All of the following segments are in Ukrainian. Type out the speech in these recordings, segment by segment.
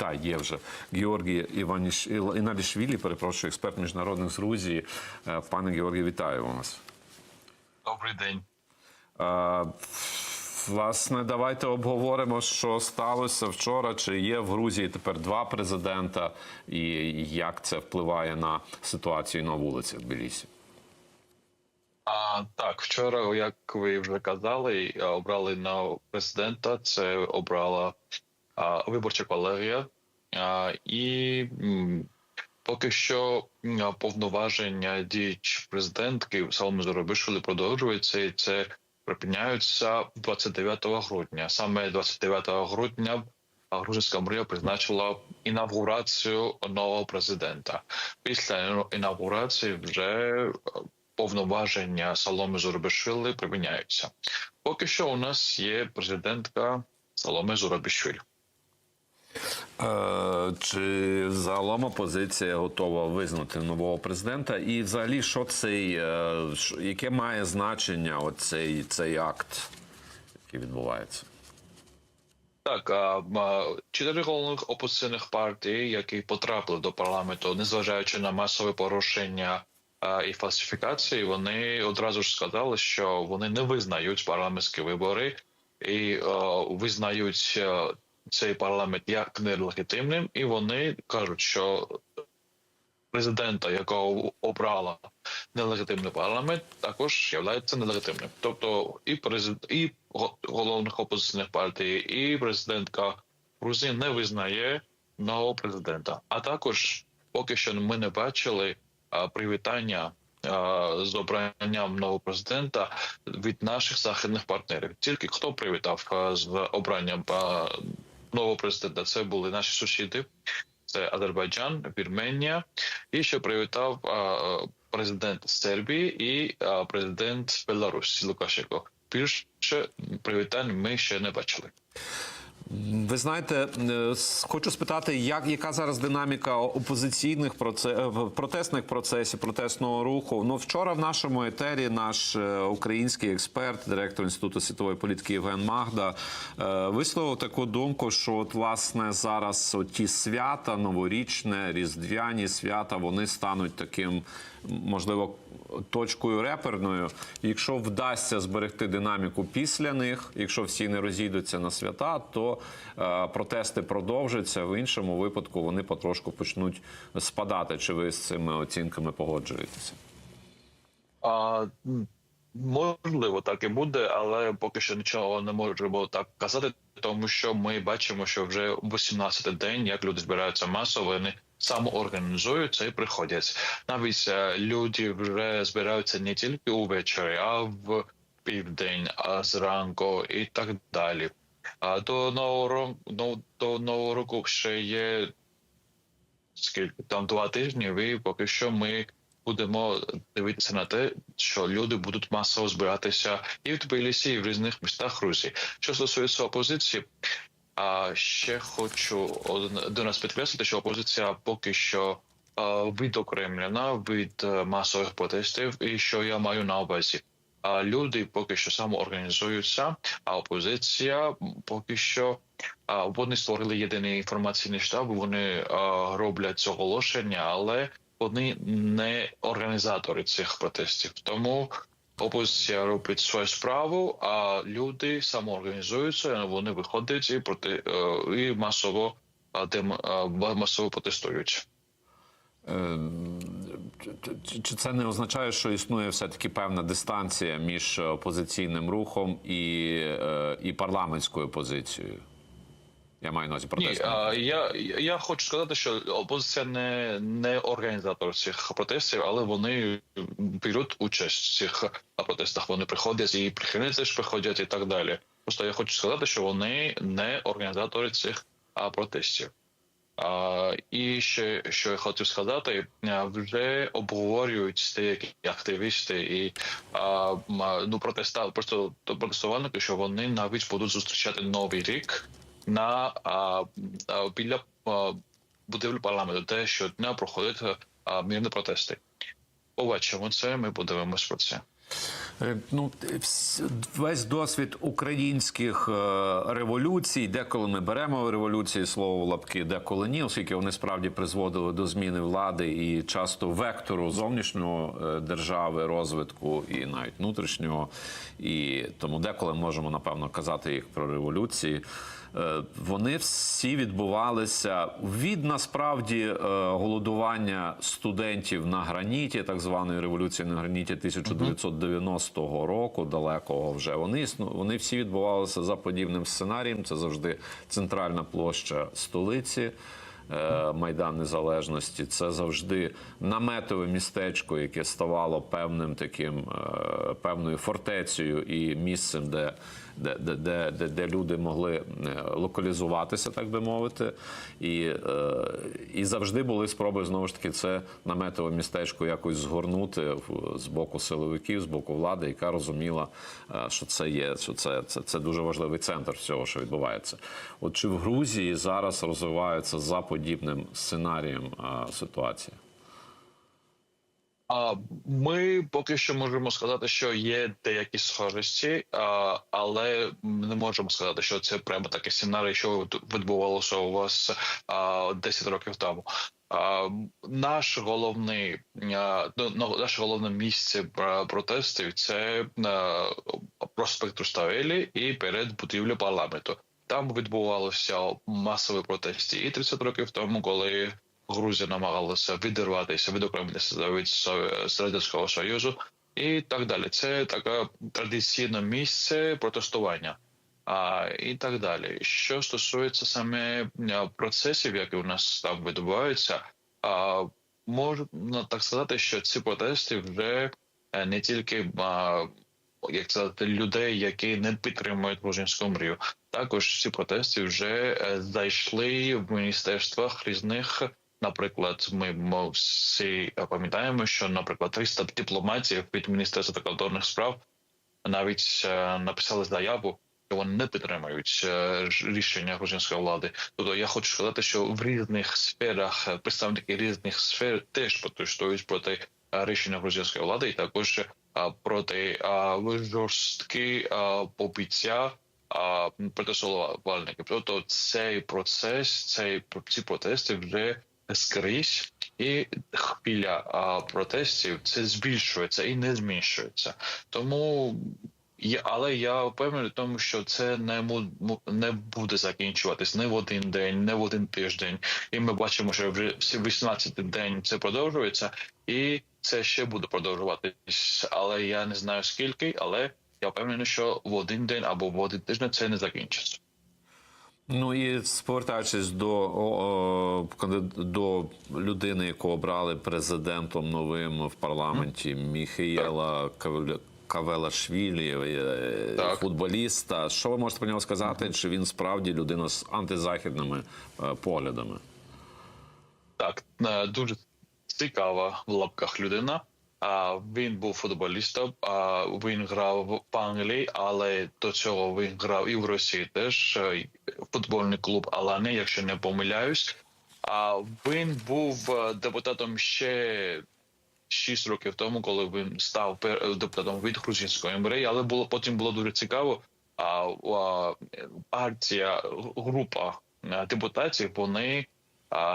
Та є вже Георгій Іваніш Іналішвілі, перепрошую, експерт міжнародних з Грузії. Е, Пане Георгій, вітаю вас. Добрий день. Е, Власне, давайте обговоримо, що сталося вчора. Чи є в Грузії тепер два президента, і як це впливає на ситуацію на вулицях Тбілісі? А так, вчора, як ви вже казали, обрали на президента. Це обрала а, виборча колегія, і поки що повноваження діяч президентки Саломи Зоробишвили продовжуються, і це припиняються 29 грудня. Саме 29 грудня грузинська мрія призначила інавгурацію нового президента. Після інавгурації вже е, повноваження Саломи Зурбишвили припиняються. Поки що у нас є президентка Саломи Зурбишвілі. Е, Чи загалом опозиція готова визнати нового президента? І взагалі, що цей е, яке має значення оцей цей акт, який відбувається? Так, чотири головних опозиційних партій, які потрапили до парламенту, незважаючи на масове порушення і фальсифікації, вони одразу ж сказали, що вони не визнають парламентські вибори і визнають а, цей парламент як нелегітимним, і вони кажуть, що президента, якого обрала нелегітимний парламент, також є нелегітимним. Тобто і президент, і го- головних опозиційних партій, і президентка Грузії не визнає нового президента. А також поки що ми не бачили а, привітання. З обранням нового президента від наших західних партнерів. Тільки хто привітав з обранням нового президента? Це були наші сусіди, це Азербайджан, Вірменія, і ще привітав президент Сербії і президент Білорусі Лукашенко. Більше привітань ми ще не бачили. Ви знаєте, е, хочу спитати, як яка зараз динаміка опозиційних проце... е, протестних процесів, протестного руху? Ну вчора в нашому етері наш е, український експерт, директор інституту світової політики Євген Магда, висловив таку думку, що от власне зараз ті свята, новорічне, різдвяні свята, вони стануть таким, можливо, точкою реперною. Якщо вдасться зберегти динаміку після них, якщо всі не розійдуться на свята, то е, протести продовжаться. В іншому випадку вони потрошку почнуть спадати. Чи ви з цими оцінками погоджуєтеся? А, можливо, так і буде, але поки що нічого не можемо так казати, тому що ми бачимо, що вже 18-й день, як люди збираються масово, вони самоорганізуються і приходять. Навіть е, люди вже збираються не тільки увечері, а в південь, а зранку і так далі. А до нового року до нового року ще є скільки там два тижні, і поки що ми будемо дивитися на те, що люди будуть масово збиратися і в Тбілісі, і в різних містах Грузії. Що стосується опозиції, а ще хочу один раз підкреслити, що опозиція поки що відокремлена від е, масових протестів, і що я маю на увазі. А люди поки що самоорганізуються, а опозиція поки що а, вони створили єдиний інформаційний штаб. Вони а, роблять оголошення, але вони не організатори цих протестів. Тому опозиція робить свою справу, а люди самоорганізуються. Вони виходять і проти е, і масово а, масово протестують. Е, чи- це не означає, що існує все-таки певна дистанція між опозиційним рухом і, е, і парламентською позицією? Я маю на увазі Ні, а, я, я хочу сказати, що опозиція не, не організатор цих протестів, але вони беруть участь в цих протестах. Вони приходять і прихильниці теж приходять і так далі. Просто я хочу сказати, що вони не організатори цих протестів. А, і ще що я хотів сказати, вже обговорюють деякі активісти і а, ну протеста просто протестувальники, що вони навіть будуть зустрічати новий рік на біля будівлі парламенту, де щодня проходять а, мирні протести. Побачимо це. Ми подивимось про це. Е, Ну, весь досвід українських е, революцій, деколи ми беремо революції слово в лапки, деколи ні, оскільки вони справді призводили до зміни влади і часто вектору зовнішнього е, держави, розвитку і навіть внутрішнього. І тому деколи можемо напевно казати їх про революції. Е, Вони всі відбувалися від насправді е, голодування студентів на граніті, так званої революції на граніті 1990 року, далекого вже. Вони вони всі відбувалися за подібним сценарієм. Це завжди центральна площа столиці. е, Майдан Незалежності це завжди наметове містечко, яке ставало певним таким певною фортецею і місцем, де, де, де, де, де, люди могли е, локалізуватися, так би мовити. І, е, і завжди були спроби знову ж таки це наметове містечко якось згорнути в- з боку силовиків, з боку влади, яка розуміла, е, що це є, що це, це, це дуже важливий центр всього, що відбувається. От чи в Грузії зараз розвиваються за подібним сценарієм ситуація? Ми поки що можемо сказати, що є деякі схожості, але не можемо сказати, що це прямо такий сценарій, що відбувалося у вас а, 10 років тому. Наш головний ну, ну, наше головне місце протестів це а, проспект Руставелі і перед будівлею парламенту. Там відбувалися масові протести і 30 років тому, коли Грузія намагалася відірватися, відокремитися від Со- з радянського союзу і так далі. Це таке традиційне місце протестування. А, і так далі. Що стосується саме процесів, які у нас там відбуваються, а, можна так сказати, що ці протести вже е, не тільки а, як сказати, людей, які не підтримують грузинську мрію. Також ці протести вже е, зайшли в міністерствах різних. Наприклад, ми мо, всі пам'ятаємо, що, наприклад, 300 дипломатів від міністерства закордонних справ навіть е, написали заяву, що вони не підтримують е, рішення грузинської влади. Тобто я хочу сказати, що в різних сферах е, представники різних сфер теж протестують проти е, рішення грузинської влади, і також е, проти е, жорсткі е, побиття а, протестувальників. Тобто цей процес, цей ці протести вже скрізь, і хвиля а, протестів це збільшується і не зменшується. Тому але я впевнений тому, що це не не буде закінчуватись не в один день, не в один тиждень. І ми бачимо, що вже всі 18 день це продовжується, і це ще буде продовжуватись. Але я не знаю скільки, але я впевнений, що в один день або в один тиждень це не закінчиться. Ну і повертаючись до, о, о, до людини, яку обрали президентом новим в парламенті, Міхаєла Кавелашвілі, е, Так. футболіста. Що ви можете про нього сказати? Чи він справді людина з антизахідними е, поглядами? Так, е, дуже цікава в лапках людина. Він був футболістом. Він грав в Англії, але до цього він грав і в Росії теж е, футбольний клуб Алани, якщо не помиляюсь. А він був е, депутатом ще 6 років тому, коли він став депутатом від грузинської мрії, але було потім було дуже цікаво. А, партія, група е, депутатів вони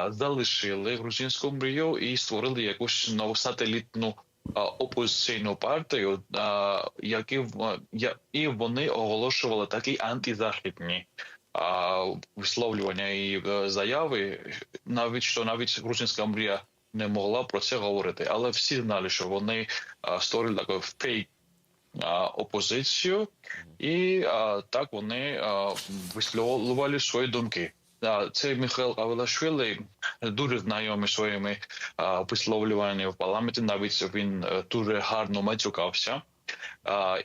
залишили грузинську мрію і створили якусь нову сателітну опозиційну партію, які і вони оголошували такі антизахідні висловлювання і е, заяви, навіть що навіть грузинська мрія не могла про це говорити, але всі знали, що вони створили таку фейк опозицію, і так вони висловлювали свої думки. Цей Михайло Авелашвили дуже знайомий своїми висловлюваннями в парламенті. Навіть він е, дуже гарно матюкався.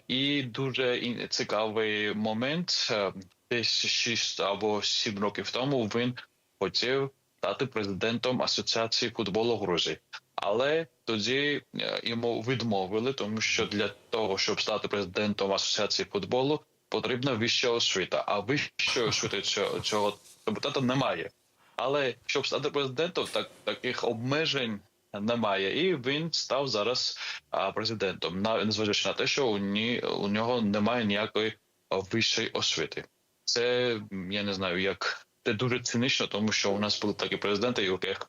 І дуже цікавий момент. е, Десь 6 або 7 років тому він хотів стати президентом Асоціації футболу Грузії. Але тоді е, йому відмовили, тому що для того, щоб стати президентом асоціації футболу, потрібна вища освіта. А вищої освіти цього, цього депутата немає. Але щоб стати президентом, так таких обмежень немає, і він став зараз а, президентом. На незважаючи на те, що у, ні, у нього немає ніякої вищої освіти. Це я не знаю, як це дуже цинично, тому що у нас були такі президенти, у яких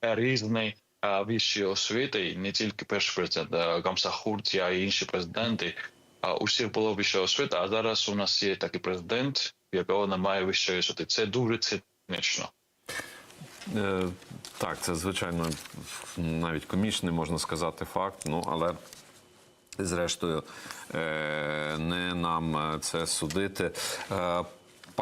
різні а, вищі освіти, і не тільки перший президент а, Гамсахурті, а й інші президенти. А у всіх було вища освіта, а зараз у нас є такий президент, в вона має освіти. Це дуже цинічно. Е, Так, це звичайно навіть комічний, можна сказати, факт. Ну але зрештою е, не нам е, це судити.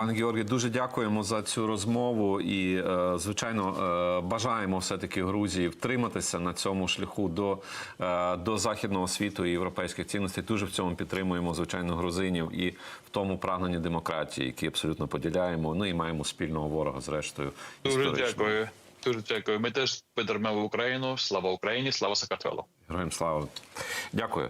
Пане Георгій, дуже дякуємо за цю розмову і, е, звичайно, е, бажаємо все-таки Грузії втриматися на цьому шляху до, е, до західного світу і європейських цінностей. Дуже в цьому підтримуємо, звичайно, грузинів і в тому прагненні демократії, які абсолютно поділяємо. Ну і маємо спільного ворога, зрештою. Дуже дякую. Дуже дякую. Ми теж підтримуємо Україну. Слава Україні, слава Сакартвелу. Героям слава. Дякую.